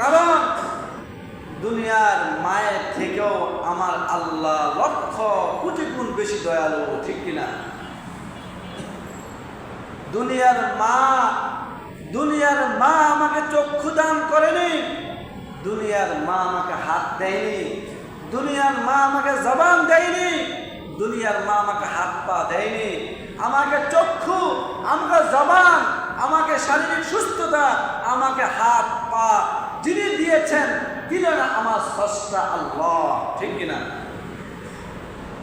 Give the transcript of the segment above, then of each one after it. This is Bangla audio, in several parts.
কারণ দুনিয়ার মায়ের থেকেও আমার আল্লাহ লক্ষ কোটি গুণ বেশি দয়ালু, ঠিক কিনা? দুনিয়ার মা দুনিয়ার মা আমাকে চক্ষু দান করেনি, দুনিয়ার মা আমাকে হাত দেয়নি, দুনিয়ার মা আমাকে জবান দেয়নি, দুনিয়ার মা আমাকে হাত পা দেয়নি। আমাকে চক্ষু, আমাকে জবান, আমাকে শারীরিক সুস্থতা, আমাকে হাত পা যিনি দিয়েছেন, দিলেন আমার স্রষ্টা আল্লাহ। ঠিক কিনা?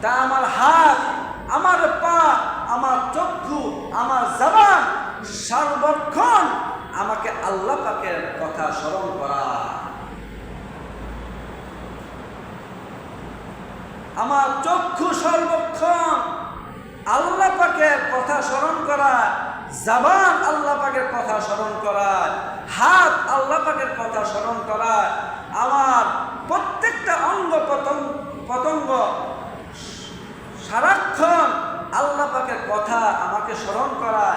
তা আমার হাত, আমার পা, আমার চক্ষু, আমার জবান সর্বক্ষণ আমাকে আল্লাহ পাকের কথা স্মরণ করা। আমার চক্ষু সর্বক্ষণ আল্লাহ পাকের কথা স্মরণ করা। জবান আল্লাহ পাকের কথা স্মরণ করা হাত আল্লাহ পাকের কথা স্মরণ করা আমার প্রত্যেকটা অঙ্গ পতঙ্গ পতঙ্গ সারাক্ষণ আল্লাহ পাকের কথা আমাকে স্মরণ করা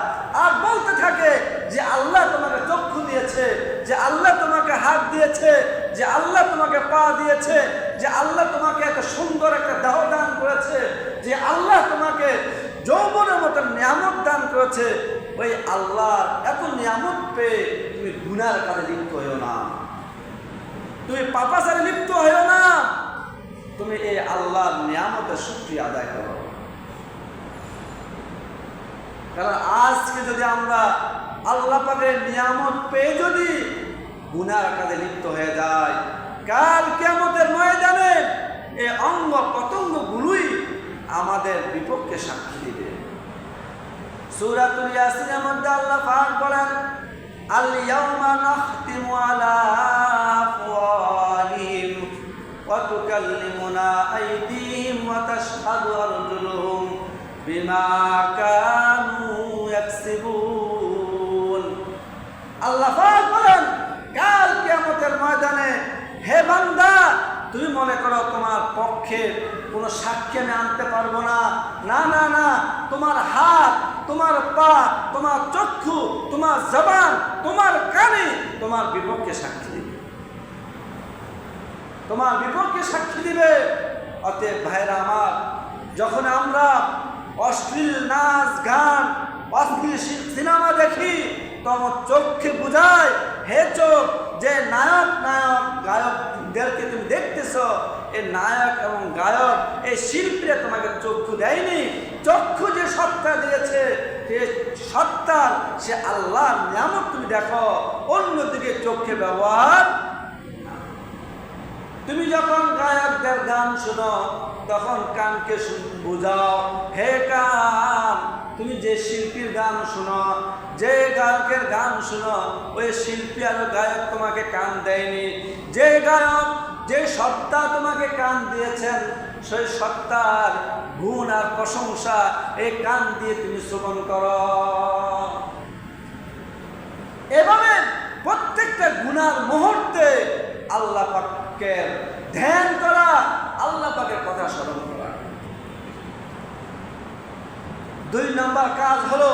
আর বলতে থাকে যে আল্লাহ তোমাকে চক্ষু দিয়েছে, যে আল্লাহ তোমাকে হাত দিয়েছে, যে আল্লাহ তোমাকে পা দিয়েছে, যে আল্লাহ তোমাকে এত সুন্দর একটা দেহ দান করেছে, যে আল্লাহ তোমাকে যৌবনের মতো নিয়ামত দান করেছে ওই আল্লাহর এত নিয়ামত পেয়ে তুমি গুনার কাজে লিপ্ত হইও না। তুমি পাপাচারে লিপ্ত হইও না। তুমি এই আল্লাহর নিয়ামতের শক্তি আদায় করো। কারণ আজকে যদি আমরা আল্লাহ পাকের নিয়ামত পেয়ে যদি গুনার কাজে লিপ্ত হয়ে যায় কাল কেমতের ময়দানে এই অঙ্গ পতঙ্গগুলোই আমাদের বিপক্ষে সাক্ষী দিবে। সূরাতুল ইয়াসিনের মধ্যে আল্লাহ পাক বলেন আল ইয়াউমা নাখতিমু আলা আফওয়াহিম ওয়া তুকাল্লিমুনা আইদিহিম ওয়া তাশহাদু আরজুলুহুম বিমা কানু ইয়াকসিবুন। আল্লাহ পাক বলেন, কাল কিয়ামতের ময়দানে হে বান্দা, তুমি মনে করো তোমার পক্ষে কোনো সাক্ষী আমি আনতে পারব না। না না না, তোমার হাত তোমার পা, তোমার চক্ষু, তোমার জবান, তোমার কানে, তোমার বিপক্ষে সাক্ষী দিবে। তোমার বিপক্ষে সাক্ষী দিবে। অতএব ভাইরা আমার, যখন আমরা অশ্লীল নাচ, গান, অশ্লীল সিনেমা দেখি, তখন চোখকে বুঝায়, হে চোখ, যে নায়ক নায়ক, গায়কদেরকে তুমি দেখতেছ এই নায়ক এবং গায়ক এই শিল্পীরা তোমাকে চক্ষু দেয়নি। চক্ষু যে সত্তা দিয়েছে সত্তার সে আল্লাহর নিয়ামত তুমি দেখো, অন্যদিকে চোখে ব্যবহার তুমি যখন গায়কদের গান শোনো, তখন কানকে বুঝাও, হে কান, তুমি যে শিল্পীর গান শোনো, যে গায়কের গান শোনো, ওই শিল্পী আর গায়ক তোমাকে কান দেয়নি। যে গায়ক যে সত্তা তোমাকে কান দিয়েছেন, সেই সত্তার আর প্রশংসা এই কান দিয়ে তুমি শ্রবণ করো। এভাবে প্রত্যেকটা গুনার মুহূর্তে আল্লাহ পাককে ধ্যান করা, আল্লাহ পাকের কথা স্মরণ করা। দুই নম্বর কাজ হলো